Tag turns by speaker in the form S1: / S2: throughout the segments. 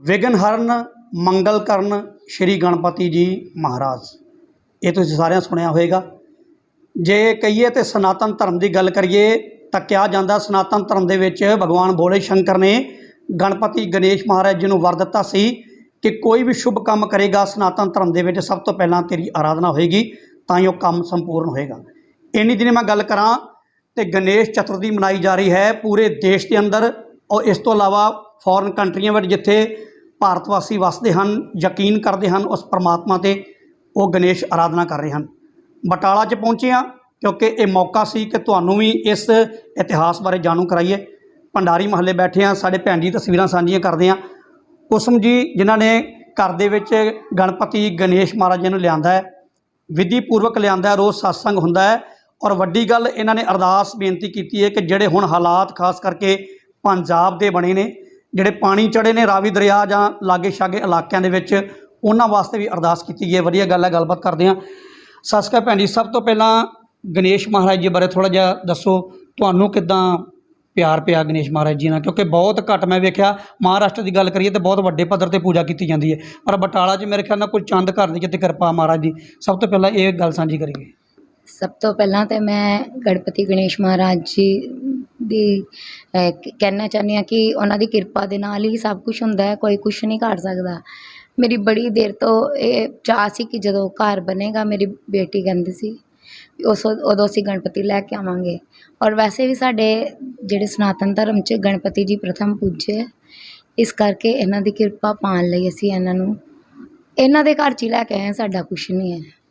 S1: ਵਿਘਨ ਮੰਗਲ ਕਰਨ, ਸ਼੍ਰੀ ਗਣਪਤੀ ਜੀ ਮਹਾਰਾਜ। ਇਹ ਤੁਸੀਂ ਸਾਰਿਆਂ ਸੁਣਿਆ ਹੋਵੇਗਾ। ਜੇ ਕਹੀਏ ਤੇ ਸਨਾਤਨ ਧਰਮ ਦੀ ਗੱਲ ਕਰੀਏ, ਤਾਂ ਕਿਹਾ ਜਾਂਦਾ ਸਨਾਤਨ ਧਰਮ ਦੇ ਵਿੱਚ ਭਗਵਾਨ ਬੋਲੇ ਸ਼ੰਕਰ ਨੇ ਗਣਪਤੀ ਗਣੇਸ਼ ਮਹਾਰਾਜ ਜੀ ਨੂੰ ਵਰ ਦਿੱਤਾ ਸੀ ਕਿ ਕੋਈ ਵੀ ਸ਼ੁਭ ਕੰਮ ਕਰੇਗਾ ਸਨਾਤਨ ਧਰਮ ਦੇ ਵਿੱਚ, ਸਭ ਤੋਂ ਪਹਿਲਾਂ ਤੇਰੀ ਆਰਾਧਨਾ ਹੋਏਗੀ, ਤਾਂ ਹੀ ਉਹ ਕੰਮ ਸੰਪੂਰਨ ਹੋਏਗਾ। ਇੰਨੀ ਦਿਨੇ ਮੈਂ ਗੱਲ ਕਰਾਂ ਤੇ ਗਣੇਸ਼ ਚਤੁਰਥੀ ਮਨਾਈ ਜਾ ਰਹੀ ਹੈ ਪੂਰੇ ਦੇਸ਼ ਦੇ ਅੰਦਰ। ਔਰ ਇਸ ਤੋਂ ਇਲਾਵਾ ਫੋਰਨ ਕੰਟਰੀਆਂ ਵਿੱਚ ਜਿੱਥੇ ਭਾਰਤ ਵਾਸੀ ਵਸਦੇ ਹਨ, ਯਕੀਨ ਕਰਦੇ ਹਨ, ਉਸ ਪਰਮਾਤਮਾ ਤੇ ਉਹ ਗਣੇਸ਼ ਆਰਾਧਨਾ ਕਰ ਰਹੇ ਹਨ। ਬਟਾਲਾ 'ਚ ਪਹੁੰਚੇ ਹਾਂ, ਕਿਉਂਕਿ ਇਹ ਮੌਕਾ ਸੀ ਕਿ ਤੁਹਾਨੂੰ ਵੀ ਇਸ ਇਤਿਹਾਸ ਬਾਰੇ ਜਾਣੂ ਕਰਾਈਏ। ਭੰਡਾਰੀ ਮਹੱਲੇ ਬੈਠੇ ਹਾਂ, ਸਾਡੇ ਭੈਣ ਜੀ ਤਸਵੀਰਾਂ ਸਾਂਝੀਆਂ ਕਰਦੇ ਹਾਂ। ਕੁਸਮ ਜੀ, ਜਿਨ੍ਹਾਂ ਨੇ ਘਰ ਦੇ ਵਿੱਚ ਗਣਪਤੀ ਗਣੇਸ਼ ਮਹਾਰਾਜ ਜੀ ਨੂੰ ਲਿਆਂਦਾ ਹੈ ਵਿਧੀ ਪੂਰਵਕ ਲਿਆਂਦਾ ਹੈ, ਰੋਜ਼ ਸਤਸੰਗ ਹੁੰਦਾ ਹੈ। ਔਰ ਵੱਡੀ ਗੱਲ, ਇਹਨਾਂ ਨੇ ਅਰਦਾਸ ਬੇਨਤੀ ਕੀਤੀ ਹੈ ਕਿ ਜਿਹੜੇ ਹੁਣ ਹਾਲਾਤ ਖਾਸ ਕਰਕੇ ਪੰਜਾਬ ਦੇ ਬਣੇ ਨੇ ਜਿਹੜੇ ਪਾਣੀ ਚੜੇ ਨੇ ਰਾਵੀ ਦਰਿਆ ਜਾਂ ਲਾਗੇ ਛਾਗੇ ਇਲਾਕਿਆਂ ਦੇ ਵਿੱਚ, ਉਹਨਾਂ ਵਾਸਤੇ ਵੀ ਅਰਦਾਸ ਕੀਤੀ ਗਈ ਹੈ। ਵਧੀਆ ਗੱਲ ਹੈ, ਗੱਲਬਾਤ ਕਰਦੇ ਹਾਂ। ਸਤਿ ਸ਼੍ਰੀ ਅਕਾਲ ਭੈਣ ਜੀ, ਸਭ ਤੋਂ ਪਹਿਲਾਂ ਗਣੇਸ਼ ਮਹਾਰਾਜ ਜੀ ਬਾਰੇ ਥੋੜਾ ਜਿਹਾ ਦੱਸੋ। ਤੁਹਾਨੂੰ ਕਿਦਾਂ ਪਿਆਰ ਪਿਆ ਗਣੇਸ਼ ਮਹਾਰਾਜ ਜੀ ਨਾਲ? ਕਿਉਂਕਿ ਬਹੁਤ ਘੱਟ ਮੈਂ ਵੇਖਿਆ, ਮਹਾਰਾਸ਼ਟਰ ਦੀ ਗੱਲ ਕਰੀਏ ਤਾਂ ਬਹੁਤ ਵੱਡੇ ਪੱਧਰ ਤੇ ਪੂਜਾ ਕੀਤੀ ਜਾਂਦੀ ਹੈ। ਪਰ ਬਟਾਲਾ 'ਚ ਮੇਰੇ ਖਿਆਲ ਨਾਲ ਕੋਈ ਚੰਦ ਘਰ ਦੀ ਜਿੱਤੇ ਕਿਰਪਾ ਮਹਾਰਾਜ ਦੀ। ਸਭ ਤੋਂ ਪਹਿਲਾਂ ਇਹ ਗੱਲ ਸਾਂਝੀ ਕਰੀਏ।
S2: ਸਭ ਤੋਂ ਪਹਿਲਾਂ ਤਾਂ ਮੈਂ ਗਣਪਤੀ ਗਣੇਸ਼ ਮਹਾਰਾਜ ਜੀ ਦੀ ਕ- ਕਹਿਣਾ ਚਾਹੁੰਦੀ ਹਾਂ ਕਿ ਉਹਨਾਂ ਦੀ ਕਿਰਪਾ ਦੇ ਨਾਲ ਹੀ ਸਭ ਕੁਛ ਹੁੰਦਾ ਹੈ, ਕੋਈ ਕੁਛ ਨਹੀਂ ਕਰ ਸਕਦਾ। ਮੇਰੀ ਬੜੀ ਦੇਰ ਤੋਂ ਇਹ ਚਾਹ ਸੀ ਕਿ ਜਦੋਂ ਘਰ ਬਣੇਗਾ, ਮੇਰੀ ਬੇਟੀ ਕਹਿੰਦੀ ਸੀ, ਉਸ ਉਦੋਂ ਅਸੀਂ ਗਣਪਤੀ ਲੈ ਕੇ ਆਵਾਂਗੇ। ਔਰ ਵੈਸੇ ਵੀ ਸਾਡੇ ਜਿਹੜੇ ਸਨਾਤਨ ਧਰਮ 'ਚ ਗਣਪਤੀ ਜੀ ਪ੍ਰਥਮ ਪੂਜੇ ਇਸ ਕਰਕੇ ਇਹਨਾਂ ਦੀ ਕਿਰਪਾ ਪਾਉਣ ਲਈ ਅਸੀਂ ਇਹਨਾਂ ਨੂੰ, ਇਹਨਾਂ ਦੇ ਘਰ 'ਚ ਹੀ ਲੈ ਕੇ ਆਏ ਸਾਡਾ ਕੁਛ ਨਹੀਂ ਹੈ।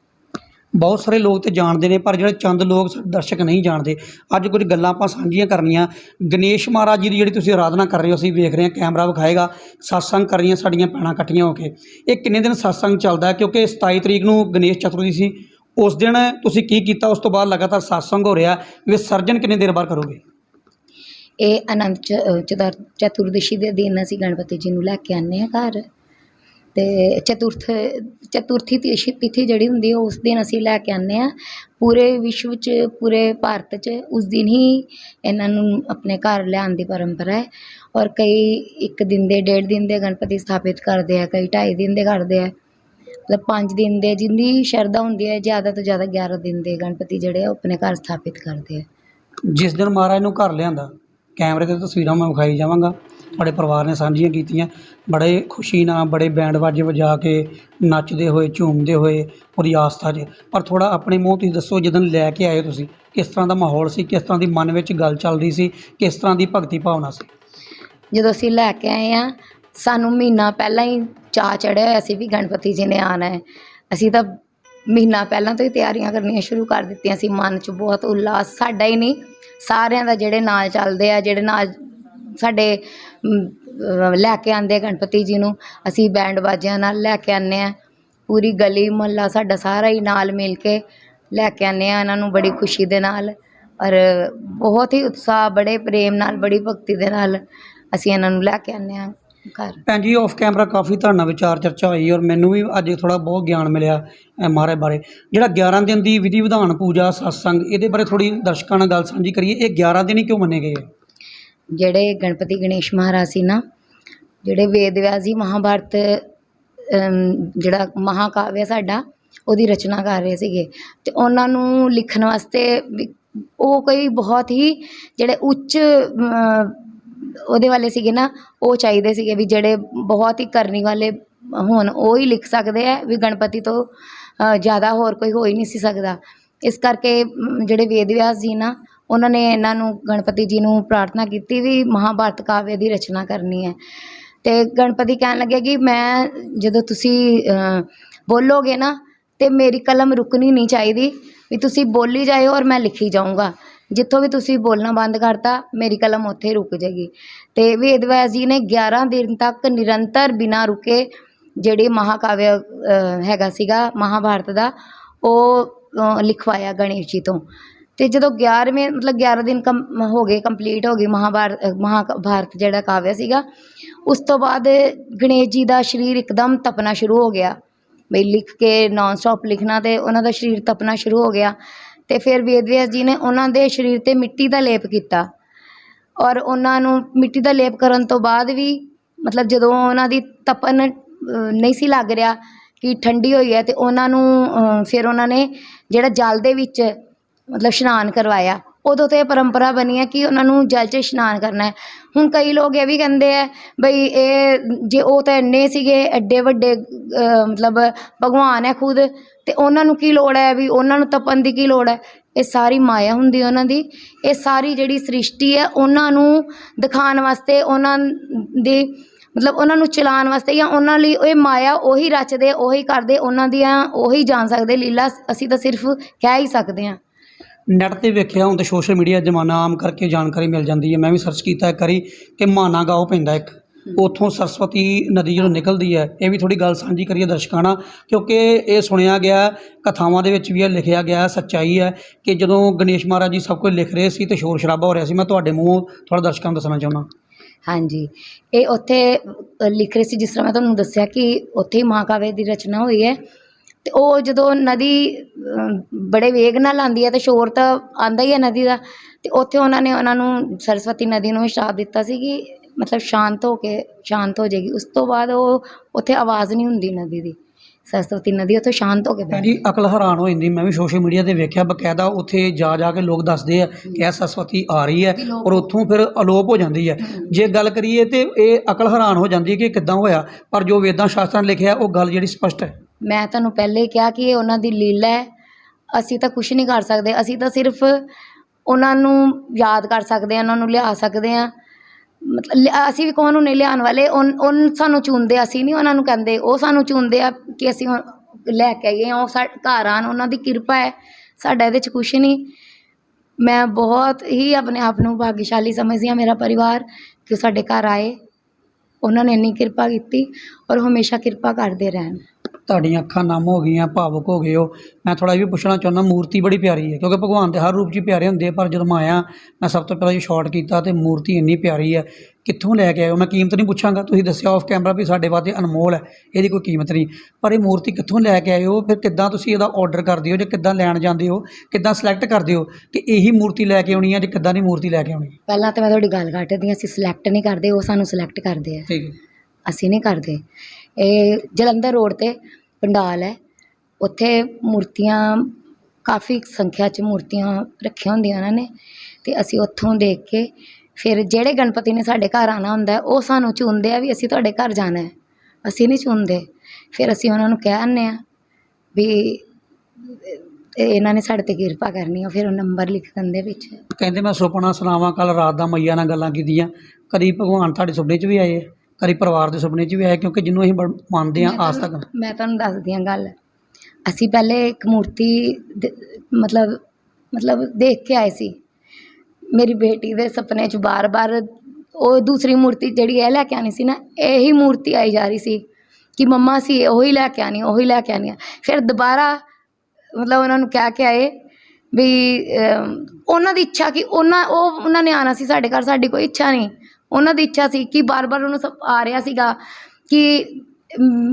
S1: ਬਹੁਤ ਸਾਰੇ ਲੋਕ ਤੇ ਜਾਣਦੇ ਨੇ ਪਰ ਜਿਹੜੇ ਚੰਦ ਲੋਕ ਦਰਸ਼ਕ ਨਹੀਂ ਜਾਣਦੇ। ਅੱਜ ਕੁਝ ਗੱਲਾਂ ਆਪਾਂ ਸਾਂਝੀਆਂ ਕਰਨੀਆਂ। ਗਣੇਸ਼ ਮਹਾਰਾਜ ਜੀ ਦੀ ਜਿਹੜੀ ਤੁਸੀਂ ਆਰਾਧਨਾ ਕਰ ਰਹੇ ਹੋ ਅਸੀਂ ਵੇਖ ਰਹੇ ਹਾਂ ਕੈਮਰਾ ਵਿਖਾਏਗਾ। satsang ਕਰ ਰਹੀਆਂ ਸਾਡੀਆਂ ਭੈਣਾਂ ਇਕੱਠੀਆਂ ਹੋ ਕੇ। ਇਹ ਕਿੰਨੇ ਦਿਨ satsang ਚੱਲਦਾ ਕਿਉਂਕਿ 27 ਤਰੀਕ ਨੂੰ ਗਣੇਸ਼ ਚਤੁਰਥੀ ਸੀ। ਉਸ ਦਿਨ ਤੁਸੀਂ ਕੀ ਕੀਤਾ? ਉਸ ਤੋਂ ਬਾਅਦ ਲਗਾਤਾਰ satsang ਹੋ ਰਿਹਾ ਵਿਸਰਜਨ ਕਿੰਨੇ ਦੇਰ ਬਾਅਦ ਕਰੋਗੇ?
S2: ਇਹ ਅਨੰਤ ਚ- ਅ, ਚਤੁਰਦਸ਼ੀ ਦੇ ਦਿਨ ਅਸੀਂ ਗਣਪਤੀ ਜੀ ਨੂੰ ਲੈ ਕੇ ਆਉਂਦੇ ਹਾਂ ਘਰ। ਅਤੇ ਚਤੁਰਥ, ਚਤੁਰਥੀ ਤਿਸ਼ੀ ਤਿਥੀ ਜਿਹੜੀ ਹੁੰਦੀ ਹੈ ਉਸ ਦਿਨ ਅਸੀਂ ਲੈ ਕੇ ਆਉਂਦੇ ਹਾਂ। ਪੂਰੇ ਵਿਸ਼ਵ 'ਚ, ਪੂਰੇ ਭਾਰਤ 'ਚ, ਉਸ ਦਿਨ ਹੀ ਇਹਨਾਂ ਨੂੰ ਆਪਣੇ ਘਰ ਲਿਆਉਣ ਦੀ ਪਰੰਪਰਾ ਹੈ। ਔਰ ਕਈ ਇੱਕ ਦਿਨ ਦੇ, ਡੇਢ ਦਿਨ ਦੇ ਗਣਪਤੀ ਸਥਾਪਿਤ ਕਰਦੇ ਆ, ਕਈ ਢਾਈ ਦਿਨ ਦੇ ਕਰਦੇ ਆ। ਮਤਲਬ ਪੰਜ ਦਿਨ ਦੇ ਜਿਹਦੀ ਸ਼ਰਧਾ ਹੁੰਦੀ ਹੈ, ਜ਼ਿਆਦਾ ਤੋਂ ਜ਼ਿਆਦਾ 11 ਦਿਨ ਦੇ ਗਣਪਤੀ ਜਿਹੜੇ ਆ, ਉਹ ਆਪਣੇ ਘਰ ਸਥਾਪਿਤ ਕਰਦੇ ਆ।
S1: ਜਿਸ ਦਿਨ ਮਹਾਰਾਜ ਨੂੰ ਘਰ ਲਿਆਂਦਾ, ਕੈਮਰੇ ਤੇ ਤਸਵੀਰਾਂ ਮੈਂ ਵਿਖਾਈ ਜਾਵਾਂਗਾ। ਤੁਹਾਡੇ ਪਰਿਵਾਰ ਨੇ ਸਾਂਝੀਆਂ ਕੀਤੀਆਂ। ਬੜੇ ਖੁਸ਼ੀ ਨਾਲ, ਬੜੇ ਬੈਂਡ ਵਾਜੇ ਵਜਾ ਕੇ ਨੱਚਦੇ ਹੋਏ, ਝੂਮਦੇ ਹੋਏ ਪੂਰੀ ਆਸਥਾ 'ਚ। ਪਰ ਥੋੜਾ ਆਪਣੇ ਮੂੰਹ ਤੁਸੀਂ ਦੱਸੋ, ਜਦੋਂ ਲੈ ਕੇ ਆਏ ਤੁਸੀਂ, ਕਿਸ ਤਰ੍ਹਾਂ ਦਾ ਮਾਹੌਲ ਸੀ, ਕਿਸ ਤਰ੍ਹਾਂ ਦੀ ਮਨ ਵਿੱਚ ਗੱਲ ਚੱਲ ਰਹੀ ਸੀ, ਕਿਸ ਤਰ੍ਹਾਂ ਦੀ ਭਗਤੀ ਭਾਵਨਾ ਸੀ?
S2: ਜਦੋਂ ਅਸੀਂ ਲੈ ਕੇ ਆਏ ਆ ਸਾਨੂੰ ਮਹੀਨਾ ਪਹਿਲਾਂ ਹੀ ਚਾਅ ਚੜਿਆ ਹੋਇਆ ਸੀ ਵੀ ਗਣਪਤੀ ਜੀ ਨੇ ਆਣਾ ਹੈ। ਅਸੀਂ ਤਾਂ ਮਹੀਨਾ ਪਹਿਲਾਂ ਤੋਂ ਹੀ ਤਿਆਰੀਆਂ ਕਰਨੀਆਂ ਸ਼ੁਰੂ ਕਰ ਦਿੱਤੀਆਂ ਸੀ, ਮਨ 'ਚ ਬਹੁਤ ਉਲਾਸ ਸਾਡਾ ਹੀ ਨਹੀਂ, ਸਾਰਿਆਂ ਦਾ ਜਿਹੜੇ ਨਾਲ ਚੱਲਦੇ ਆ, ਜਿਹੜੇ ਨਾਲ ਸਾਡੇ ਲੈ ਕੇ ਆਉਂਦੇ ਗਣਪਤੀ ਜੀ ਨੂੰ। ਅਸੀਂ ਬੈਂਡ ਬਾਜਿਆਂ ਨਾਲ ਲੈ ਕੇ ਆਉਂਦੇ ਹਾਂ ਪੂਰੀ ਗਲੀ, ਮੁਹੱਲਾ ਸਾਡਾ ਸਾਰਾ ਹੀ ਨਾਲ ਮਿਲ ਕੇ ਲੈ ਕੇ ਆਉਂਦੇ ਹਾਂ ਇਹਨਾਂ ਨੂੰ ਬੜੀ ਖੁਸ਼ੀ ਦੇ ਨਾਲ। ਔਰ ਬਹੁਤ ਹੀ ਉਤਸ਼ਾਹ, ਬੜੇ ਪ੍ਰੇਮ ਨਾਲ, ਬੜੀ ਭਗਤੀ ਦੇ ਨਾਲ ਅਸੀਂ ਇਹਨਾਂ ਨੂੰ ਲੈ ਕੇ ਆਉਂਦੇ ਹਾਂ ਘਰ।
S1: ਭੈਣ ਜੀ ਆਫ ਕੈਮਰਾ ਕਾਫੀ ਤੁਹਾਡੇ ਨਾਲ ਵਿਚਾਰ ਚਰਚਾ ਹੋਈ ਔਰ ਮੈਨੂੰ ਵੀ ਅੱਜ ਥੋੜਾ ਬਹੁਤ ਗਿਆਨ ਮਿਲਿਆ ਇਹ ਮਹਾਰਾਜ ਬਾਰੇ। ਜਿਹੜਾ 11 ਦਿਨ ਦੀ ਵਿਧੀ ਵਿਧਾਨ ਪੂਜਾ, ਸਤਸੰਗ, ਇਹਦੇ ਬਾਰੇ ਥੋੜੀ ਦਰਸ਼ਕਾਂ ਨਾਲ ਗੱਲ ਸਾਂਝੀ ਕਰੀਏ, ਇਹ 11 ਦਿਨ ਹੀ ਕਿਉਂ ਮੰਨੇ ਗਏ? ਹੈ
S2: ਜਿਹੜੇ ਗਣਪਤੀ ਗਣੇਸ਼ ਮਹਾਰਾਜ ਸੀ ਨਾ, ਜਿਹੜੇ ਵੇਦ ਵਿਆਸ ਜੀ ਮਹਾਭਾਰਤ ਜਿਹੜਾ ਮਹਾਕਾਵਿ ਸਾਡਾ, ਉਹਦੀ ਰਚਨਾ ਕਰ ਰਹੇ ਸੀਗੇ। ਤੇ ਉਹਨਾਂ ਨੂੰ ਲਿਖਣ ਵਾਸਤੇ ਵੀ ਉਹ ਕੋਈ ਬਹੁਤ ਹੀ ਜਿਹੜੇ ਉੱਚ ਉਹਦੇ ਵਾਲੇ ਸੀਗੇ ਨਾ, ਉਹ ਚਾਹੀਦੇ ਸੀਗੇ ਵੀ ਜਿਹੜੇ ਬਹੁਤ ਹੀ ਕਰਨੀ ਵਾਲੇ ਹੋਣ, ਉਹ ਹੀ ਲਿਖ ਸਕਦੇ ਆ ਵੀ ਗਣਪਤੀ ਤੋਂ ਜ਼ਿਆਦਾ ਹੋਰ ਕੋਈ ਹੋ ਹੀ ਨਹੀਂ ਸੀ ਸਕਦਾ। ਇਸ ਕਰਕੇ ਜਿਹੜੇ ਵੇਦ ਵਿਆਸ ਜੀ ਨਾ ਉਹਨਾਂ ਨੇ ਇਹਨਾਂ ਨੂੰ ਗਣਪਤੀ ਜੀ ਨੂੰ ਪ੍ਰਾਰਥਨਾ ਕੀਤੀ ਵੀ ਮਹਾਭਾਰਤ ਕਾਵਿ ਦੀ ਰਚਨਾ ਕਰਨੀ ਹੈ। ਅਤੇ ਗਣਪਤੀ ਕਹਿਣ ਲੱਗੇ ਕਿ ਮੈਂ ਜਦੋਂ ਤੁਸੀਂ ਬੋਲੋਗੇ ਨਾ, ਤੇ ਮੇਰੀ ਕਲਮ ਰੁਕਣੀ ਨਹੀਂ ਚਾਹੀਦੀ, ਵੀ ਤੁਸੀਂ ਬੋਲੀ ਜਾਇਓ ਔਰ ਮੈਂ ਲਿਖੀ ਜਾਊਂਗਾ। ਜਿੱਥੋਂ ਵੀ ਤੁਸੀਂ ਬੋਲਣਾ ਬੰਦ ਕਰਤਾ, ਮੇਰੀ ਕਲਮ ਉੱਥੇ ਰੁਕ ਜਾਏਗੀ। ਤੇ ਵੇਦ ਵਿਆਸ ਜੀ ਨੇ 11 ਦਿਨ ਤੱਕ ਨਿਰੰਤਰ ਬਿਨਾਂ ਰੁਕੇ ਜਿਹੜੇ ਮਹਾਕਾਵਿ ਹੈਗਾ ਸੀਗਾ, ਮਹਾਭਾਰਤ ਦਾ, ਉਹ ਲਿਖਵਾਇਆ ਗਣੇਸ਼ ਜੀ ਤੋਂ। ਅਤੇ ਜਦੋਂ 11ਵੇਂ ਮਤਲਬ 11 ਦਿਨ ਕੰ ਹੋ ਗਏ ਕੰਪਲੀਟ ਹੋ ਗਈ ਮਹਾਭਾਰਤ ਅ, ਮਹਾਭਾਰਤ ਜਿਹੜਾ ਕਾਵਿ ਸੀਗਾ ਉਸ ਤੋਂ ਬਾਅਦ ਗਣੇਸ਼ ਜੀ ਦਾ ਸਰੀਰ ਇੱਕਦਮ ਤਪਣਾ ਸ਼ੁਰੂ ਹੋ ਗਿਆ। ਬਈ ਲਿਖ ਕੇ ਨੋਨ ਸਟਾਪ ਲਿਖਣਾ ਅਤੇ ਉਹਨਾਂ ਦਾ ਸਰੀਰ ਤਪਣਾ ਸ਼ੁਰੂ ਹੋ ਗਿਆ ਅਤੇ ਫਿਰ ਵੇਦ ਵਿਆਸ ਜੀ ਨੇ ਉਹਨਾਂ ਦੇ ਸਰੀਰ ਤੇ ਮਿੱਟੀ ਦਾ ਲੇਪ ਕੀਤਾ। ਔਰ ਉਹਨਾਂ ਨੂੰ ਮਿੱਟੀ ਦਾ ਲੇਪ ਕਰਨ ਤੋਂ ਬਾਅਦ ਵੀ ਮਤਲਬ ਜਦੋਂ ਉਹਨਾਂ ਦੀ ਤਪਨ ਨਹੀਂ ਸੀ ਲੱਗ ਰਿਹਾ ਕਿ ਠੰਡੀ ਹੋਈ ਹੈ ਤੇ ਉਹਨਾਂ ਨੂੰ ਫਿਰ ਉਹਨਾਂ ਨੇ ਜਿਹੜਾ ਜਲ ਦੇ ਵਿੱਚ ਮਤਲਬ ਇਸ਼ਨਾਨ ਕਰਵਾਇਆ। ਉਦੋਂ ਤੋਂ ਇਹ ਪਰੰਪਰਾ ਬਣੀ ਹੈ ਕਿ ਉਹਨਾਂ ਨੂੰ ਜਲ 'ਚ ਇਸ਼ਨਾਨ ਕਰਨਾ ਹੈ। ਹੁਣ ਕਈ ਲੋਕ ਇਹ ਵੀ ਕਹਿੰਦੇ ਹੈ ਬਈ ਇਹ ਜੇ ਉਹ ਤਾਂ ਇੰਨੇ ਸੀਗੇ, ਐਡੇ ਵੱਡੇ ਮਤਲਬ ਭਗਵਾਨ ਹੈ ਖੁਦ ਅਤੇ ਉਹਨਾਂ ਨੂੰ ਕੀ ਲੋੜ ਹੈ ਵੀ ਉਹਨਾਂ ਨੂੰ ਤਪਨ ਦੀ ਕੀ ਲੋੜ ਹੈ? ਇਹ ਸਾਰੀ ਮਾਇਆ ਹੁੰਦੀ ਉਹਨਾਂ ਦੀ। ਇਹ ਸਾਰੀ ਜਿਹੜੀ ਸ੍ਰਿਸ਼ਟੀ ਹੈ ਉਹਨਾਂ ਨੂੰ ਦਿਖਾਉਣ ਵਾਸਤੇ, ਉਹਨਾਂ ਦੀ ਮਤਲਬ ਉਹਨਾਂ ਨੂੰ ਚਲਾਉਣ ਵਾਸਤੇ ਜਾਂ ਉਹਨਾਂ ਲਈ ਇਹ ਮਾਇਆ ਉਹੀ ਰਚਦੇ, ਉਹੀ ਕਰਦੇ, ਉਹਨਾਂ ਦੀਆਂ ਉਹੀ ਜਾਣ ਸਕਦੇ। ਲੀਲਾ ਅਸੀਂ ਤਾਂ ਸਿਰਫ ਕਹਿ ਹੀ ਸਕਦੇ ਹਾਂ।
S1: ਨੈੱਟ ਤੇ ਵੇਖਿਆ ਹੁਣ ਤਾਂ ਸੋਸ਼ਲ ਮੀਡੀਆ ਜ਼ਮਾਨਾ ਆਮ ਕਰਕੇ ਜਾਣਕਾਰੀ ਮਿਲ ਜਾਂਦੀ ਹੈ। ਮੈਂ ਵੀ ਸਰਚ ਕੀਤਾ ਇੱਕ ਵਾਰੀ ਕਿ ਮਾਨਾ ਗਾਉ ਪੈਂਦਾ ਇੱਕ। ਉੱਥੋਂ ਸਰਸਵਤੀ ਨਦੀ ਜਦੋਂ ਨਿਕਲਦੀ ਹੈ, ਇਹ ਵੀ ਥੋੜੀ ਗੱਲ ਸਾਂਝੀ ਕਰੀਏ ਦਰਸ਼ਕਾਂ ਨਾਲ, ਕਿਉਂਕਿ ਇਹ ਸੁਣਿਆ ਗਿਆ, ਕਥਾਵਾਂ ਦੇ ਵਿੱਚ ਵੀ ਇਹ ਲਿਖਿਆ ਗਿਆ, ਸੱਚਾਈ ਹੈ ਕਿ ਜਦੋਂ ਗਣੇਸ਼ ਮਹਾਰਾਜ ਜੀ ਸਭ ਕੁਝ ਲਿਖ ਰਹੇ ਸੀ ਤੇ ਸ਼ੋਰ ਸ਼ਰਾਬਾ ਹੋ ਰਿਹਾ ਸੀ। ਮੈਂ ਤੁਹਾਡੇ ਮੂੰਹੋਂ ਥੋੜਾ ਦਰਸ਼ਕਾਂ ਨੂੰ ਦੱਸਣਾ ਚਾਹੁੰਦਾ।
S2: ਹਾਂਜੀ। ਇਹ ਉੱਥੇ ਲਿਖ ਰਹੇ ਸੀ, ਜਿਸ ਤਰ੍ਹਾਂ ਮੈਂ ਤੁਹਾਨੂੰ ਦੱਸਿਆ ਕਿ ਉੱਥੇ ਹੀ ਮਹਾਕਾਵਿ ਦੀ ਰਚਨਾ ਹੋਈ ਹੈ। ਤੇ ਉਹ ਜਦੋਂ ਨਦੀ ਬੜੇ ਵੇਗ ਨਾਲ ਆਉਂਦੀ ਹੈ ਤੇ ਸ਼ੋਰ ਤਾਂ ਆਂਦਾ ਹੀ ਹੈ ਨਦੀ ਦਾ। ਤੇ ਉੱਥੇ ਉਹਨਾਂ ਨੇ ਉਹਨਾਂ ਨੂੰ ਸਰਸਵਤੀ ਨਦੀ ਨੂੰ ਸ਼ਰਾਪ ਦਿੱਤਾ ਸੀ ਕਿ ਮਤਲਬ ਸ਼ਾਂਤ ਹੋ ਕੇ ਸ਼ਾਂਤ ਹੋ ਜਾਏਗੀ। ਉਸ ਤੋਂ ਬਾਅਦ ਉਹ ਉੱਥੇ ਆਵਾਜ਼ ਨਹੀਂ ਹੁੰਦੀ ਨਦੀ ਦੀ। ਸਰਸਵਤੀ ਨਦੀ ਉੱਥੇ ਸ਼ਾਂਤ ਹੋ ਕੇ ਬੈਠ
S1: ਜੀ ਅਕਲ ਹੈਰਾਨ ਹੋ ਜਾਂਦੀ। ਮੈਂ ਵੀ ਸੋਸ਼ਲ ਮੀਡੀਆ ਤੇ ਵੇਖਿਆ ਬਕਾਇਦਾ ਉੱਥੇ ਜਾ ਜਾ ਕੇ ਲੋਕ ਦੱਸਦੇ ਆ ਕਿ ਇਹ ਸਰਸਵਤੀ ਆ ਰਹੀ ਹੈ ਔਰ ਉੱਥੋਂ ਫਿਰ ਅਲੋਪ ਹੋ ਜਾਂਦੀ ਹੈ। ਜੇ ਗੱਲ ਕਰੀਏ ਤੇ ਇਹ ਅਕਲ ਹੈਰਾਨ ਹੋ ਜਾਂਦੀ ਹੈ ਕਿ ਕਿੱਦਾਂ ਹੋਇਆ। ਪਰ ਜੋ ਵੇਦਾਂ ਸ਼ਾਸਤਰਾਂ ਨੇ ਲਿਖਿਆ ਉਹ ਗੱਲ ਜਿਹੜੀ ਸਪਸ਼ਟ ਹੈ।
S2: ਮੈਂ ਤੁਹਾਨੂੰ ਪਹਿਲੇ ਕਿਹਾ ਕਿ ਇਹ ਉਹਨਾਂ ਦੀ ਲੀਲਾ ਹੈ। ਅਸੀਂ ਤਾਂ ਕੁਛ ਨਹੀਂ ਕਰ ਸਕਦੇ, ਅਸੀਂ ਤਾਂ ਸਿਰਫ ਉਹਨਾਂ ਨੂੰ ਯਾਦ ਕਰ ਸਕਦੇ ਹਾਂ, ਉਹਨਾਂ ਨੂੰ ਲਿਆ ਸਕਦੇ ਹਾਂ। ਮਤਲਬ ਲਿਆ- ਅਸੀਂ ਵੀ ਕੌਣ ਹੁੰਦੇ ਲਿਆਉਣ ਵਾਲੇ? ਉਹ ਸਾਨੂੰ ਚੁਣਦੇ ਅਸੀਂ ਨਹੀਂ ਉਹਨਾਂ ਨੂੰ ਕਹਿੰਦੇ। ਉਹ ਸਾਨੂੰ ਚੁਣਦੇ ਆ ਕਿ ਅਸੀਂ ਉਹ ਲੈ ਕੇ ਆਈਏ ਉਹ ਸਾ, ਘਰ ਆਉਣ, ਉਹਨਾਂ ਦੀ ਕਿਰਪਾ ਹੈ। ਸਾਡਾ ਇਹਦੇ 'ਚ ਕੁਛ ਨਹੀਂ। ਮੈਂ ਬਹੁਤ ਹੀ ਆਪਣੇ ਆਪ ਨੂੰ ਭਾਗਸ਼ਾਲੀ ਸਮਝਦੀ ਹਾਂ, ਮੇਰਾ ਪਰਿਵਾਰ ਕਿ ਉਹ ਸਾਡੇ ਘਰ ਆਏ। ਉਹਨਾਂ ਨੇ ਇੰਨੀ ਕਿਰਪਾ ਕੀਤੀ ਔਰ ਹਮੇਸ਼ਾ ਕਿਰਪਾ ਕਰਦੇ ਰਹਿਣ।
S1: ਤੁਹਾਡੀਆਂ ਅੱਖਾਂ ਨਮ ਹੋ ਗਈਆਂ ਭਾਵੁਕ ਹੋ ਗਏ ਹੋ। ਮੈਂ ਥੋੜਾ ਇਹ ਵੀ ਪੁੱਛਣਾ ਚਾਹੁੰਦਾ ਮੂਰਤੀ ਬੜੀ ਪਿਆਰੀ ਹੈ ਕਿਉਂਕਿ ਭਗਵਾਨ ਦੇ ਹਰ ਰੂਪ 'ਚ ਪਿਆਰੇ ਹੁੰਦੇ ਆ ਪਰ ਜਦੋਂ ਮੈਂ ਆਇਆ ਮੈਂ ਸਭ ਤੋਂ ਪਹਿਲਾਂ ਇਹ ਸ਼ਾਰਟ ਕੀਤਾ ਤੇ ਮੂਰਤੀ ਇੰਨੀ ਪਿਆਰੀ ਹੈ। ਕਿੱਥੋਂ ਲੈ ਕੇ ਆਏ ਹੋ? ਮੈਂ ਕੀਮਤ ਨਹੀਂ ਪੁੱਛਾਂਗਾ। ਤੁਸੀਂ ਦੱਸਿਆ ਆਫ ਕੈਮਰਾ ਵੀ ਸਾਡੇ ਵਾਸਤੇ ਅਨਮੋਲ ਹੈ ਇਹਦੀ ਕੋਈ ਕੀਮਤ ਨਹੀਂ। ਪਰ ਇਹ ਮੂਰਤੀ ਕਿੱਥੋਂ ਲੈ ਕੇ ਆਏ ਹੋ? ਫਿਰ ਕਿੱਦਾਂ ਤੁਸੀਂ ਇਹਦਾ ਆਰਡਰ ਕਰਦੇ ਹੋ? ਜਾਂ ਕਿੱਦਾਂ ਲੈਣ ਜਾਂਦੇ ਹੋ? ਕਿੱਦਾਂ ਸਿਲੈਕਟ ਕਰਦੇ ਹੋ ਕਿ ਇਹੀ ਮੂਰਤੀ ਲੈ ਕੇ ਆਉਣੀ ਹੈ ਜਾਂ ਕਿੱਦਾਂ ਦੀ ਮੂਰਤੀ ਲੈ ਕੇ ਆਉਣੀ ਹੈ?
S2: ਪਹਿਲਾਂ ਤਾਂ ਮੈਂ ਤੁਹਾਡੀ ਗੱਲ ਕੱਟਦੀ ਹਾਂ ਅਸੀਂ ਸਿਲੈਕਟ ਨਹੀਂ ਕਰਦੇ ਉਹ ਸਾਨੂੰ ਸਿਲੈਕਟ ਕਰਦੇ ਆ।
S1: ਠੀਕ ਹੈ
S2: ਅਸੀਂ ਨਹੀਂ ਕਰਦੇ। ਇਹ ਜਲੰਧਰ ਰੋਡ ਤੇ ਪੰਡਾਲ ਹੈ। ਉੱਥੇ ਮੂਰਤੀਆਂ ਕਾਫੀ ਸੰਖਿਆ 'ਚ ਮੂਰਤੀਆਂ ਰੱਖੀਆਂ ਹੁੰਦੀਆਂ ਉਹਨਾਂ ਨੇ ਅਤੇ ਅਸੀਂ ਉੱਥੋਂ ਦੇਖ ਕੇ ਫਿਰ ਜਿਹੜੇ ਗਣਪਤੀ ਨੇ ਸਾਡੇ ਘਰ ਆਉਣਾ ਹੁੰਦਾ ਉਹ ਸਾਨੂੰ ਚੁਣਦੇ ਆ ਵੀ ਅਸੀਂ ਤੁਹਾਡੇ ਘਰ ਜਾਣਾ ਹੈ। ਅਸੀਂ ਨਹੀਂ ਚੁਣਦੇ। ਫਿਰ ਅਸੀਂ ਉਹਨਾਂ ਨੂੰ ਕਹਿ ਦਿੰਦੇ ਹਾਂ ਵੀ ਇਹਨਾਂ ਨੇ ਸਾਡੇ ਤੇ ਕਿਰਪਾ ਕਰਨੀ ਆ ਫਿਰ ਉਹ ਨੰਬਰ ਲਿਖ ਦਿੰਦੇ ਵਿੱਚ।
S1: ਕਹਿੰਦੇ ਮੈਂ ਸੁਪਨਾ ਸੁਣਾਵਾਂ ਕੱਲ ਰਾਤ ਦਾ ਮਈਆ ਨਾਲ ਗੱਲਾਂ ਕੀਤੀਆਂ ਕਦੀ ਭਗਵਾਨ ਤੁਹਾਡੇ ਸੁਪਨੇ 'ਚ ਵੀ ਆਏ ਹੈ, ਕਦੀ ਪਰਿਵਾਰ ਦੇ ਸੁਪਨੇ 'ਚ ਵੀ ਆਏ ਕਿਉਂਕਿ ਜਿਹਨੂੰ ਅਸੀਂ ਬੜ- ਮੰਨਦੇ
S2: ਮੈਂ
S1: ਆਸ ਤੱਕ
S2: ਮੈਂ ਤੁਹਾਨੂੰ ਦੱਸਦੀ ਹਾਂ ਗੱਲ। ਅਸੀਂ ਪਹਿਲੇ ਇੱਕ ਮੂਰਤੀ ਦੇ- ਮਤਲਬ ਮਤਲਬ ਦੇਖ ਕੇ ਆਏ ਸੀ। ਮੇਰੀ ਬੇਟੀ ਦੇ ਸੁਪਨੇ 'ਚ ਬਾਰ-ਬਾਰ ਉਹ ਦੂਸਰੀ ਮੂਰਤੀ ਜਿਹੜੀ ਇਹ ਲੈ ਕੇ ਆਣੀ ਸੀ ਨਾ ਇਹੀ ਮੂਰਤੀ ਆਈ ਜਾ ਰਹੀ ਸੀ ਕਿ ਮੰਮਾ ਸੀ ਉਹੀ ਲੈ ਕੇ ਆਣੀ ਉਹੀ ਲੈ ਕੇ ਆਣੀ ਆ। ਫਿਰ ਦੁਬਾਰਾ ਮਤਲਬ ਉਹਨਾਂ ਨੂੰ ਕਹਿ ਕੇ ਆਏ ਵੀ ਅਮ, ਉਹਨਾਂ ਦੀ ਇੱਛਾ ਕਿ ਉਹਨਾਂ ਉਹ ਉਹਨਾਂ ਨੇ ਆਣਾ ਸੀ ਸਾਡੇ ਘਰ ਸਾਡੀ ਕੋਈ ਇੱਛਾ ਨਹੀਂ। ਉਹਨਾਂ ਦੀ ਇੱਛਾ ਸੀ ਕਿ ਬਾਰ-ਬਾਰ ਉਹਨੂੰ ਸਭ ਆ ਰਿਹਾ ਸੀਗਾ ਕਿ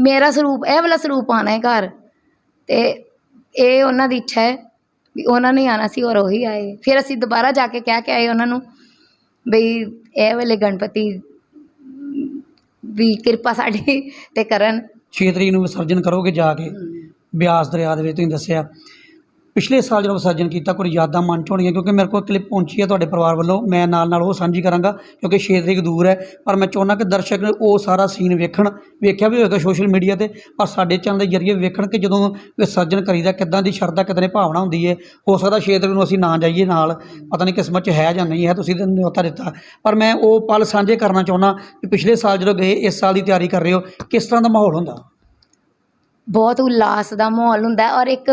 S2: ਮੇਰਾ ਸਰੂਪ ਇਹ ਵਾਲਾ ਸਰੂਪ ਆਣਾ ਹੈ ਘਰ। ਤੇ ਇਹ ਉਹਨਾਂ ਦੀ ਇੱਛਾ ਹੈ ਵੀ ਉਹਨਾਂ ਨੇ ਆਣਾ ਸੀ ਔਰ ਉਹੀ ਆਏ। ਫਿਰ ਅਸੀਂ ਦੁਬਾਰਾ ਜਾ ਕੇ ਕਹਿ ਕੇ ਆਏ ਉਹਨਾਂ ਨੂੰ ਬਈ ਇਹ ਵਾਲੇ ਗਣਪਤੀ ਵੀ ਕਿਰਪਾ ਸਾਡੀ ਤੇ ਕਰਨ।
S1: 6 ਤਰੀਕ ਨੂੰ ਵਿਸਰਜਨ ਕਰੋਗੇ ਜਾ ਕੇ ਬਿਆਸ ਦਰਿਆ ਦੇ ਵਿੱਚ ਤੁਸੀਂ ਦੱਸਿਆ। ਪਿਛਲੇ ਸਾਲ ਜਦੋਂ ਵਿਸਰਜਨ ਕੀਤਾ ਕੋਈ ਯਾਦਾਂ ਮਨ 'ਚ ਹੋਣਗੀਆਂ, ਕਿਉਂਕਿ ਮੇਰੇ ਕੋਲ ਕਲਿੱਪ ਪਹੁੰਚੀ ਹੈ ਤੁਹਾਡੇ ਪਰਿਵਾਰ ਵੱਲੋਂ, ਮੈਂ ਨਾਲ ਨਾਲ ਉਹ ਸਾਂਝੀ ਕਰਾਂਗਾ, ਕਿਉਂਕਿ 6 ਤਰੀਕ ਦੂਰ ਹੈ, ਪਰ ਮੈਂ ਚਾਹੁੰਦਾ ਕਿ ਦਰਸ਼ਕ ਉਹ ਸਾਰਾ ਸੀਨ ਵੇਖਣ, ਵੇਖਿਆ ਵੀ ਹੋਵੇਗਾ ਸੋਸ਼ਲ ਮੀਡੀਆ ਤੇ, ਪਰ ਸਾਡੇ ਚੈਨਲ ਦੇ ਜਰੀਏ ਵੇਖਣ ਕਿ ਜਦੋਂ ਵਿਸਰਜਨ ਕਰੀਦਾ, ਕਿੱਦਾਂ ਦੀ ਸ਼ਰਧਾ, ਕਿੱਦਾਂ ਦੀ ਭਾਵਨਾ ਹੁੰਦੀ ਹੈ, ਹੋ ਸਕਦਾ 6 ਤਰੀਕ ਨੂੰ ਅਸੀਂ ਨਾ ਜਾਈਏ ਨਾਲ, ਪਤਾ ਨਹੀਂ ਕਿਸਮਤ 'ਚ ਹੈ ਜਾਂ ਨਹੀਂ ਹੈ, ਤੁਸੀਂ ਤਾਂ ਨਿਯੋਤਾ ਦਿੱਤਾ, ਪਰ ਮੈਂ ਉਹ ਪਲ ਸਾਂਝੇ ਕਰਨਾ ਚਾਹੁੰਦਾ ਕਿ ਪਿਛਲੇ ਸਾਲ ਜਦੋਂ ਗਏ, ਇਸ ਸਾਲ ਦੀ ਤਿਆਰੀ ਕਰ ਰਹੇ ਹੋ, ਕਿਸ ਤਰ੍ਹਾਂ ਦਾ ਮਾਹੌਲ ਹੁੰਦਾ?
S2: ਬਹੁਤ ਉਲਾਸ ਦਾ ਮਾਹੌਲ ਹੁੰਦਾ ਔਰ ਇੱਕ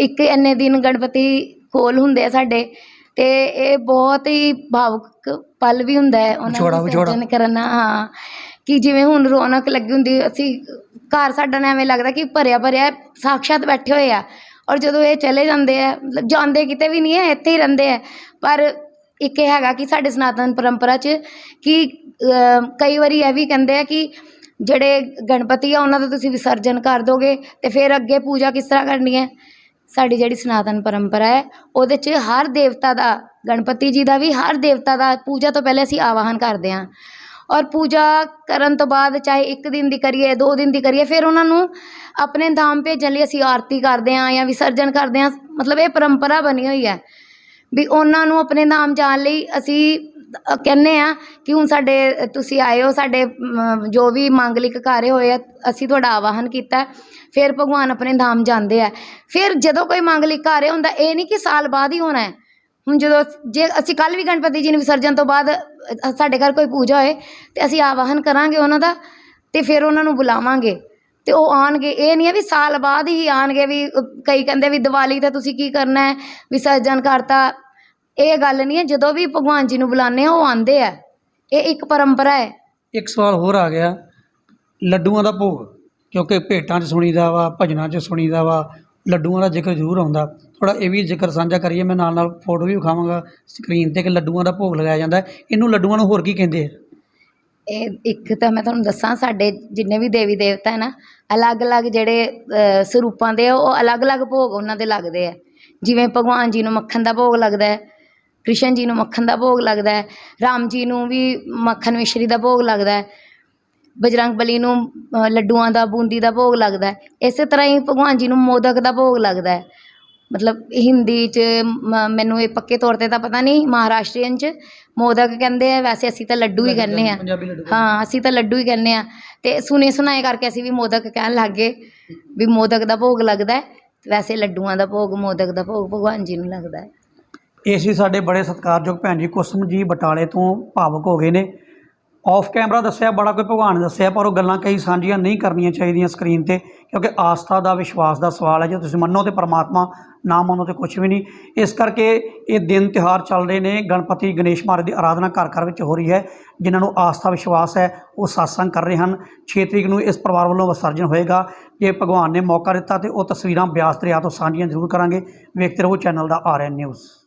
S2: ਇੱਕ ਇੰਨੇ ਦਿਨ ਗਣਪਤੀ ਕੋਲ ਹੁੰਦੇ ਆ ਸਾਡੇ ਤੇ ਇਹ ਬਹੁਤ ਹੀ ਭਾਵੁਕ ਪਲ ਵੀ ਹੁੰਦਾ ਹੈ ਉਹਨਾਂ ਨੂੰ
S1: ਵਿਛੋੜਾ।
S2: ਵਿਸਰਜਨ ਕਰਨਾ ਹਾਂ। ਕਿ ਜਿਵੇਂ ਹੁਣ ਰੌਣਕ ਲੱਗੀ ਹੁੰਦੀ ਅਸੀਂ ਘਰ ਸਾਡਾ ਨਾ ਐਵੇਂ ਲੱਗਦਾ ਕਿ ਭਰਿਆ ਭਰਿਆ ਹੈ, ਸਾਕਸ਼ਾਤ ਬੈਠੇ ਹੋਏ ਆ। ਔਰ ਜਦੋਂ ਇਹ ਚਲੇ ਜਾਂਦੇ ਆ ਮਤਲਬ ਜਾਂਦੇ ਕਿਤੇ ਵੀ ਨਹੀਂ ਹੈ ਇੱਥੇ ਹੀ ਰਹਿੰਦੇ ਆ। ਪਰ ਇੱਕ ਇਹ ਹੈਗਾ ਕਿ ਸਾਡੇ ਸਨਾਤਨ ਪਰੰਪਰਾ 'ਚ ਕਿ ਕਈ ਵਾਰੀ ਇਹ ਵੀ ਕਹਿੰਦੇ ਆ ਕਿ ਜਿਹੜੇ ਗਣਪਤੀ ਆ ਉਹਨਾਂ ਦਾ ਤੁਸੀਂ ਵਿਸਰਜਨ ਕਰ ਦੋਗੇ ਤੇ ਫਿਰ ਅੱਗੇ ਪੂਜਾ ਕਿਸ ਤਰ੍ਹਾਂ ਕਰਨੀ ਹੈ? ਸਾਡੀ ਜਿਹੜੀ ਸਨਾਤਨ ਪਰੰਪਰਾ ਹੈ, ਉਹਦੇ 'ਚ ਹਰ ਦੇਵਤਾ ਦਾ, ਗਣਪਤੀ ਜੀ ਦਾ ਵੀ ਹਰ ਦੇਵਤਾ ਦਾ ਪੂਜਾ ਤੋਂ ਪਹਿਲੇ ਅਸੀਂ ਆਵਾਹਨ ਕਰਦੇ ਹਾਂ। ਔਰ ਪੂਜਾ ਕਰਨ ਤੋਂ ਬਾਅਦ ਚਾਹੇ ਇੱਕ ਦਿਨ ਦੀ ਕਰੀਏ, ਦੋ ਦਿਨ ਦੀ ਕਰੀਏ, ਫਿਰ ਉਹਨਾਂ ਨੂੰ ਆਪਣੇ ਧਾਮ ਭੇਜਣ ਲਈ ਅਸੀਂ ਆਰਤੀ ਕਰਦੇ ਹਾਂ ਜਾਂ ਵਿਸਰਜਨ ਕਰਦੇ ਹਾਂ। ਮਤਲਬ ਇਹ ਪਰੰਪਰਾ ਬਣੀ ਹੋਈ ਹੈ ਵੀ ਉਹਨਾਂ ਨੂੰ ਆਪਣੇ ਧਾਮ ਜਾਣ ਲਈ ਅਸੀਂ ਕਹਿੰਦੇ ਹਾਂ ਕਿ ਹੁਣ ਸਾਡੇ, ਤੁਸੀਂ ਆਏ ਹੋ ਸਾਡੇ ਜੋ ਵੀ ਮਾਂਗਲਿਕ ਕਾਰੇ ਹੋਏ ਆ, ਅਸੀਂ ਤੁਹਾਡਾ ਆਵਾਹਨ ਕੀਤਾ ਫਿਰ ਭਗਵਾਨ ਆਪਣੇ ਧਾਮ ਜਾਂਦੇ ਆ। ਫਿਰ ਜਦੋਂ ਕੋਈ ਮਾਂਗਲਿਕ ਕਾਰੇ ਹੁੰਦਾ, ਇਹ ਨਹੀਂ ਕਿ ਸਾਲ ਬਾਅਦ ਹੀ ਹੋਣਾ ਹੈ। ਹੁਣ ਜਦੋਂ ਜੇ ਅਸੀਂ ਕੱਲ ਵੀ ਗਣਪਤੀ ਜੀ ਨੂੰ ਵਿਸਰਜਨ ਤੋਂ ਬਾਅਦ ਸਾਡੇ ਘਰ ਕੋਈ ਪੂਜਾ ਹੋਏ, ਤੇ ਅਸੀਂ ਆਵਾਹਨ ਕਰਾਂਗੇ ਉਹਨਾਂ ਦਾ, ਤੇ ਫਿਰ ਉਹਨਾਂ ਨੂੰ ਬੁਲਾਵਾਂਗੇ। ਤੇ ਉਹ ਆਣਗੇ ਇਹ ਨਹੀਂ ਹੈ ਵੀ ਸਾਲ ਬਾਅਦ ਹੀ ਆਣਗੇ ਵੀ ਕਈ ਕਹਿੰਦੇ ਵੀ ਦੀਵਾਲੀ ਤੇ ਤੁਸੀਂ ਕੀ ਕਰਨਾ ਹੈ? ਵਿਸਰਜਨ ਕਰਤਾ ਇਹ ਗੱਲ ਨਹੀਂ ਹੈ ਜਦੋਂ ਵੀ ਭਗਵਾਨ ਜੀ ਨੂੰ ਬੁਲਾਉਂਦੇ ਆ ਉਹ ਆਉਂਦੇ ਆ। ਇਹ ਇੱਕ ਪਰੰਪਰਾ ਹੈ।
S1: ਇੱਕ ਸਵਾਲ ਹੋਰ ਆ ਗਿਆ। ਲੱਡੂਆਂ ਦਾ ਭੋਗ ਕਿਉਂਕਿ ਭੇਟਾਂ 'ਚ ਸੁਣੀਦਾ ਵਾ ਭਜਨਾਂ 'ਚ ਸੁਣੀਦਾ ਵਾ ਲੱਡੂਆਂ ਦਾ ਜ਼ਿਕਰ ਜ਼ਰੂਰ ਆਉਂਦਾ। ਥੋੜਾ ਇਹ ਵੀ ਜ਼ਿਕਰ ਸਾਂਝਾ ਕਰੀਏ ਮੈਂ ਨਾਲ ਨਾਲ ਫੋਟੋ ਵੀ ਵਿਖਾਵਾਂਗਾ ਸਕਰੀਨ ਤੇ ਕਿ ਲੱਡੂਆਂ ਦਾ ਭੋਗ ਲਗਾਇਆ ਜਾਂਦਾ ਹੈ। ਇਹਨੂੰ ਲੱਡੂਆਂ ਨੂੰ ਹੋਰ ਕੀ ਕਹਿੰਦੇ ਆ?
S2: ਇਹ ਇੱਕ ਤਾਂ ਮੈਂ ਤੁਹਾਨੂੰ ਦੱਸਾਂ ਸਾਡੇ ਜਿੰਨੇ ਵੀ ਦੇਵੀ ਦੇਵਤਾ ਹੈ ਨਾ ਅਲੱਗ-ਅਲੱਗ ਜਿਹੜੇ ਅ, ਸਰੂਪਾਂ ਦੇ ਆ, ਉਹ ਅਲੱਗ-ਅਲੱਗ ਭੋਗ ਉਹਨਾਂ ਦੇ ਲੱਗਦੇ ਆ। ਜਿਵੇਂ ਭਗਵਾਨ ਜੀ ਨੂੰ ਮੱਖਣ ਦਾ ਭੋਗ ਲੱਗਦਾ ਹੈ ਕ੍ਰਿਸ਼ਨ ਜੀ ਨੂੰ ਮੱਖਣ ਦਾ ਭੋਗ ਲੱਗਦਾ ਹੈ ਰਾਮ ਜੀ ਨੂੰ ਵੀ ਮੱਖਣ ਮਿਸ਼ਰੀ ਦਾ ਭੋਗ ਲੱਗਦਾ ਹੈ ਬਜਰੰਗ ਬਲੀ ਨੂੰ ਲੱਡੂਆਂ ਦਾ ਬੂੰਦੀ ਦਾ ਭੋਗ ਲੱਗਦਾ ਹੈ ਇਸੇ ਤਰ੍ਹਾਂ ਹੀ ਭਗਵਾਨ ਜੀ ਨੂੰ ਮੋਦਕ ਦਾ ਭੋਗ ਲੱਗਦਾ ਹੈ। ਮਤਲਬ ਹਿੰਦੀ ਚ ਮੈਨੂੰ ਇਹ ਪੱਕੇ ਤੌਰ ਤੇ ਤਾਂ ਪਤਾ ਨਹੀਂ ਮਹਾਰਾਸ਼ਟਰੀਅਨ ਚ ਮੋਦਕ ਕਹਿੰਦੇ ਆ ਵੈਸੇ ਅਸੀਂ ਤਾਂ ਲੱਡੂ ਹੀ ਕਹਿੰਦੇ ਆ। ਹਾਂ ਅਸੀਂ ਤਾਂ ਲੱਡੂ ਹੀ ਕਹਿੰਦੇ ਆ। ਤੇ ਸੁਨੇ ਸੁਨਾਏ ਕਰਕੇ ਅਸੀਂ ਵੀ ਮੋਦਕ ਕਹਿਣ ਲੱਗ ਗਏ ਵੀ ਮੋਦਕ ਦਾ ਭੋਗ ਲੱਗਦਾ ਵੈਸੇ ਲੱਡੂਆਂ ਦਾ ਭੋਗ ਮੋਦਕ ਦਾ ਭੋਗ ਭਗਵਾਨ ਜੀ ਨੂੰ ਲੱਗਦਾ ਹੈ।
S1: ਇਹ ਸੀ ਸਾਡੇ ਬੜੇ ਸਤਿਕਾਰਯੋਗ ਭੈਣ ਜੀ ਕੁਸਮ ਜੀ ਬਟਾਲੇ ਤੋਂ ਭਾਵਕ ਹੋ ਗਏ ਨੇ। ਆਫ ਕੈਮਰਾ ਦੱਸਿਆ, ਬੜਾ ਕੋਈ ਭਗਵਾਨ ਨੇ ਦੱਸਿਆ, ਪਰ ਉਹ ਗੱਲਾਂ ਕਈ ਸਾਂਝੀਆਂ ਨਹੀਂ ਕਰਨੀਆਂ ਚਾਹੀਦੀਆਂ ਸਕਰੀਨ ਤੇ, ਕਿਉਂਕਿ ਆਸਥਾ ਦਾ, ਵਿਸ਼ਵਾਸ ਦਾ ਸਵਾਲ ਹੈ। ਜੇ ਤੁਸੀਂ ਮੰਨੋ ਤੇ ਪਰਮਾਤਮਾ ਨਾ ਮੰਨੋ ਤੇ ਕੁਝ ਵੀ ਨਹੀਂ। ਇਸ ਕਰਕੇ ਇਹ ਦਿਨ ਤਿਉਹਾਰ ਚੱਲ ਰਹੇ ਨੇ। ਗਣਪਤੀ ਗਣੇਸ਼ ਮਹਾਰਾਜ ਦੀ ਆਰਾਧਨਾ ਘਰ ਘਰ ਵਿੱਚ ਹੋ ਰਹੀ ਹੈ। ਜਿਨ੍ਹਾਂ ਨੂੰ ਆਸਥਾ ਵਿਸ਼ਵਾਸ ਹੈ, ਉਹ satsang ਕਰ ਰਹੇ ਹਨ। 6 ਤਰੀਕ ਨੂੰ ਇਸ ਪਰਿਵਾਰ ਵੱਲੋਂ ਵਿਸਰਜਨ ਹੋਏਗਾ। ਜੇ ਭਗਵਾਨ ਨੇ ਮੌਕਾ ਦਿੱਤਾ ਤੇ ਉਹ ਤਸਵੀਰਾਂ ਬਿਆਸ ਦਰਿਆ ਤੋਂ ਸਾਂਝੀਆਂ ਜ਼ਰੂਰ ਕਰਾਂਗੇ। ਵੇਖਦੇ ਰਹੋ ਚੈਨਲ ਦਾ ਆਰਐਨ ਨਿਊਜ਼।